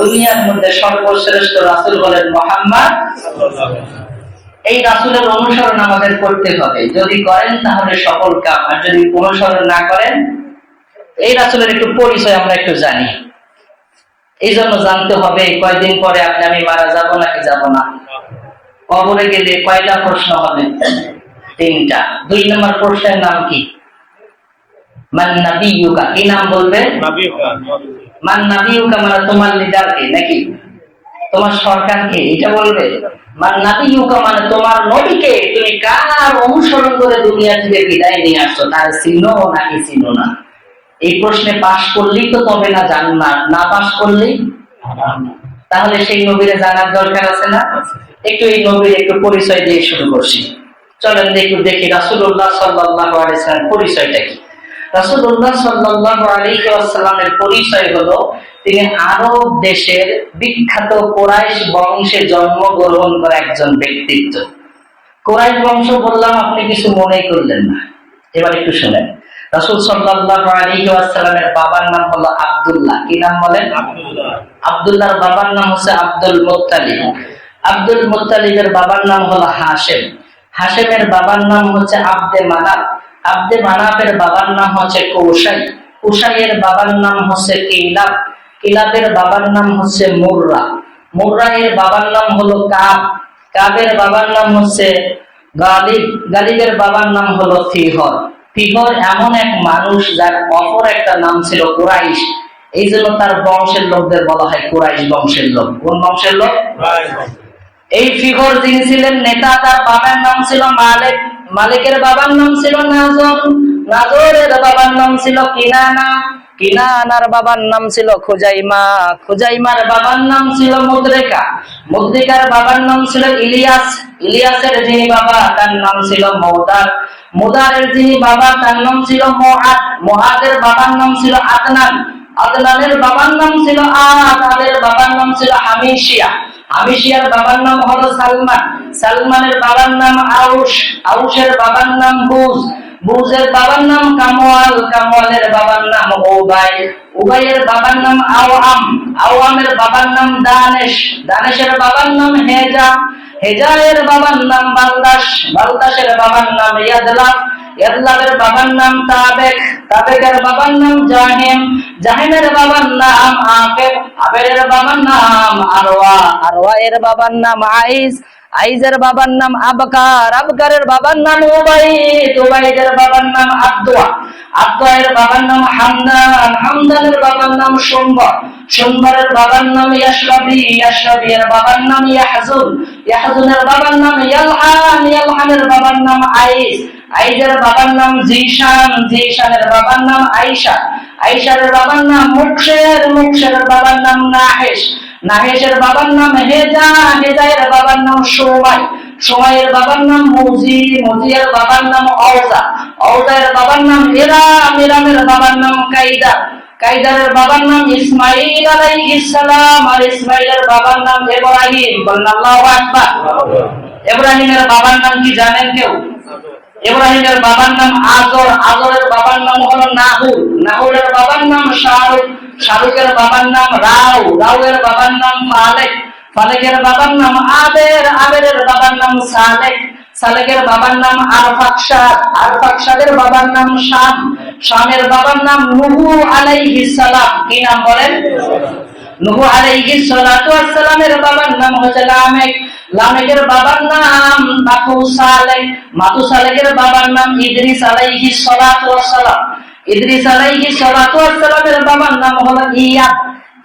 দুনিয়ার মধ্যে সর্বশ্রেষ্ঠ রাসুল হলেন মোহাম্মদ। এই রাসুলের অনুসরণ আমাদের করতে হবে। যদি করেন তাহলে সফল কাম, আর যদি অনুসরণ না করেন, এই রাসুলের একটু পরিচয় আমরা একটু জানি। এই জন্য জানতে হবে, কয়দিন পরে আপনি, আমি মারা যাব নাকি যাব না? কবরে গেলে কয়টা প্রশ্ন হবে? তিনটা। দুই নম্বর প্রশ্নের নাম কি? মান নাবিয়ুকা, কি নাম বলবে? মান নাবিয়ুকা মানে তোমার লিডার কে নাকি? তোমার সরকার কে? এটা বলবে। মান তোমার নবীকে তুমি কার অনুসরণ করে দুনিয়া থেকে বিদায় নিয়ে আসছো? তার চিনো নাকি চিনো না? এই প্রশ্নে পাশ করলেই তো তবে না না পাশ করলেই? তাহলে সেই নবীরে জানার দরকার আছে না? একটু এই নবীর একটু পরিচয় দিয়ে শুরু করছি। চলেন দেখি দেখি রাসূলুল্লাহ সাল্লাল্লাহু আলাইহি পরিচয়টা কি? আলাইহি ওয়াসাল্লামের পরিচয় হলো তিনি আরব দেশের বিখ্যাত কোরাইশ বংশে জন্মগ্রহণ করা একজন ব্যক্তিত্ব। কোরাইশ বংশ বললাম আপনি কিছু মনে করলেন না। এবার একটু শুনেন। রাসূল সাল্লাল্লাহু আলাইহি ওয়াসাল্লামের বাবার নাম হলো আব্দুল্লাহ। কি নাম বলেন? আব্দুল্লাহর বাবার নাম হচ্ছে আব্দুল মুত্তালিব। আব্দুল মুত্তালিবের বাবার নাম হলো হাশেম। হাশেমের বাবার নাম হচ্ছে আব্দে মানাব। আব্দে মানাবের বাবার নাম হচ্ছে কৌশাই। কুশাইয়ের বাবার নাম হচ্ছে কিলাব। কিলাবের বাবার নাম হচ্ছে মুররা। মুররায়ের বাবার নাম হলো কাব। কাবের বাবার নাম হচ্ছে গালিব। গালিবের বাবার নাম হলো ফিহর। ফিহর এমন এক মানুষ যার অপর একটা নাম ছিল কুরাইশ। এই জন্য তার বংশের লোকদের বলা হয় কুরাইশ বংশের লোক। কোন বংশের লোক? এই ফিগর যিনি ছিলেন নেতা তার বাবার নাম ছিল মালিক মালিকের বাবার নাম ছিল নাজর নাজরের বাবার নাম ছিল কিনানা কিনানার বাবার নাম ছিল খুজাইমা খুজাইমার বাবার নাম ছিল মুদ্রিকা মুদ্রিকার বাবার নাম ছিল ইলিয়াস ইলিয়াসের যিনি বাবা তার নাম ছিল মৌদার মুদারের যিনি বাবা তার নাম ছিল মোহাদ মোহাদের বাবার নাম ছিল আদনান আদনানের বাবার নাম ছিল আদ আদের বাবার নাম ছিল হামিশিয়া হামিশিয়ার বাবার নাম হলো সালমান সালমানের বাবার নাম আউশ আউশের বাবার নাম বুজ বুজের বাবার নাম কামওয়াল কামওয়ালের বাবার নাম ওবাই উবাইয়ের বাবার নাম আওয়াম আওয়ামের বাবার নাম দানেশ দানেশের বাবার নাম হেজা হেজায়ের বাবার নাম বালদাস বালদাসের বাবার নাম ইয়াদলাফ ইয়াদলাফের বাবার নাম তাবেক তাবেকের বাবার নাম জাহিম জাহিমের বাবার নাম আফের আফেরের বাবার নাম আরওয়া আরওয়া এর বাবার নাম আইস আইজের বাবার নাম আবকার আবকারের বাবার নাম উবাইদ উবাইদের বাবার নাম আব্দুয়া আব্দুয়ের বাবার নাম হামদান হামদানের বাবার নাম সোমবার সোমবারের বাবার নাম ইয়াশরাবি ইয়াশরাবিয়ের বাবার নাম ইয়াহজুন ইয়াহজুনের বাবার নাম ইয়ালহান ইয়ালহানের বাবার নাম আইস আইজের বাবার নাম জিশান জিশানের বাবার নাম আইশা আইশার বাবার নাম মুকশের মুকশের বাবার নাম নাহেশ নাহেশের বাবার নাম হেজা হেজায়ের বাবার নাম সোমাই সোমাইয়ের বাবার নাম মুজি মুজিয়ের বাবার নাম অওজা অওজায়ের বাবার নাম এরাম এরামের বাবার নাম কাইদা কাইদারের বাবার নাম ইসমাইল আলাইহিস সালাম আর ইসমাইলের বাবার নাম ইব্রাহিম বলেন আল্লাহু আকবার ইব্রাহিমের বাবার নাম কি জানেন কেউ ইব্রাহিমের বাবার নাম আজর আজরের বাবার নাম হলো নাহুর নাহুরের বাবার নাম শাহরুখ শাহরুখের বাবার নাম রাও রাউয়ের বাবার নাম ফালেক ফালেকের বাবার নাম আবের আবেরের বাবার নাম সালেক সালেকের বাবার নাম আরফাকশাদ আরফাকশাদের বাবার নাম শাম শামের বাবার নাম নুহু আলাইহিস সালাম কি নাম বলেন নুহু আলাইহিস সালাতু ওয়াস সালামের বাবার নাম হচ্ছে লামেক লামেকের বাবার নাম মাতুসালেক মাতুসালেকের বাবার নাম ইদ্রিস আলাইহি সালাতু ওয়াস সালাম ইদ্রিস আলাইহি সালাতু ওয়াস সালামের বাবার নাম হলো ইয়াদ।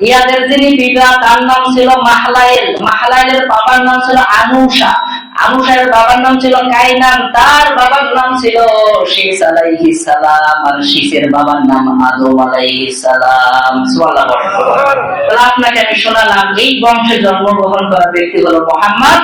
ইয়াদের যিনি পিতা, তার নাম ছিল মাহলাইল। মাহলাইলের বাবার নাম ছিল আনুষা সাহের বাবার নাম ছিল কাইনান, তার বাবার নাম ছিল শীস আলাইহি সালাম, আর শীসের বাবার নাম আদম আলাইহি সালাম। আপনাকে আমি শোনালাম, এই বংশে জন্মগ্রহণ করা ব্যক্তি হলো মোহাম্মদ